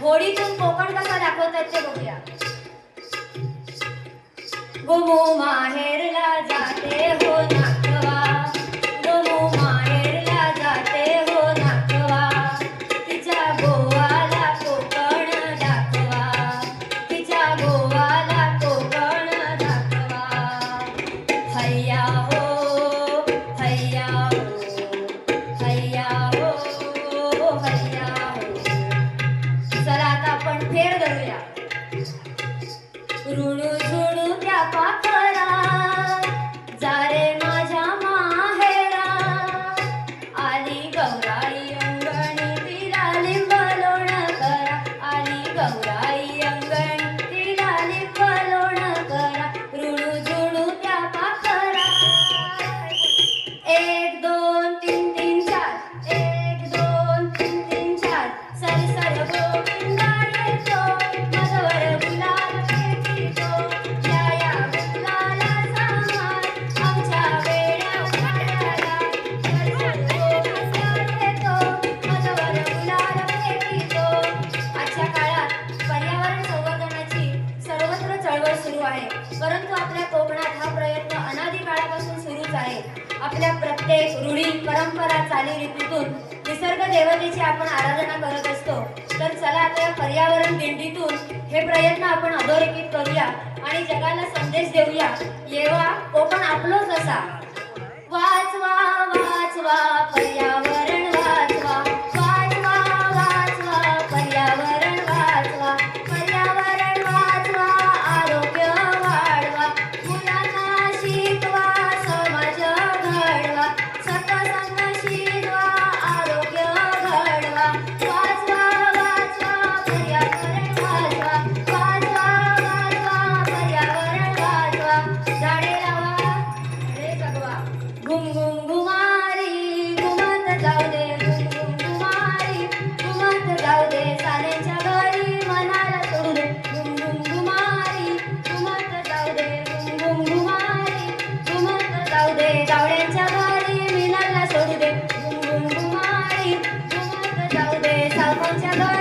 होडीतून कोकण कसा दाखवतात ते बघूया. गोमो माहे pierdo ya. Bruno, आहे. परंतु आपल्या कोकणात हा प्रयत्न अनादी काळापासून सुरूच आहे. आपल्या प्रत्येक रूढी परंपरा चालीरीतीतून निसर्ग देवतेची आपण आराधना करत असतो. तर चला आपल्या पर्यावरण दिंडीतून हे प्रयत्न आपण अधोरेखित करूया आणि जगाला संदेश देऊया. येवा कोकण आपलोच असा. वाचवा वाचवा पर्यावरण 三方签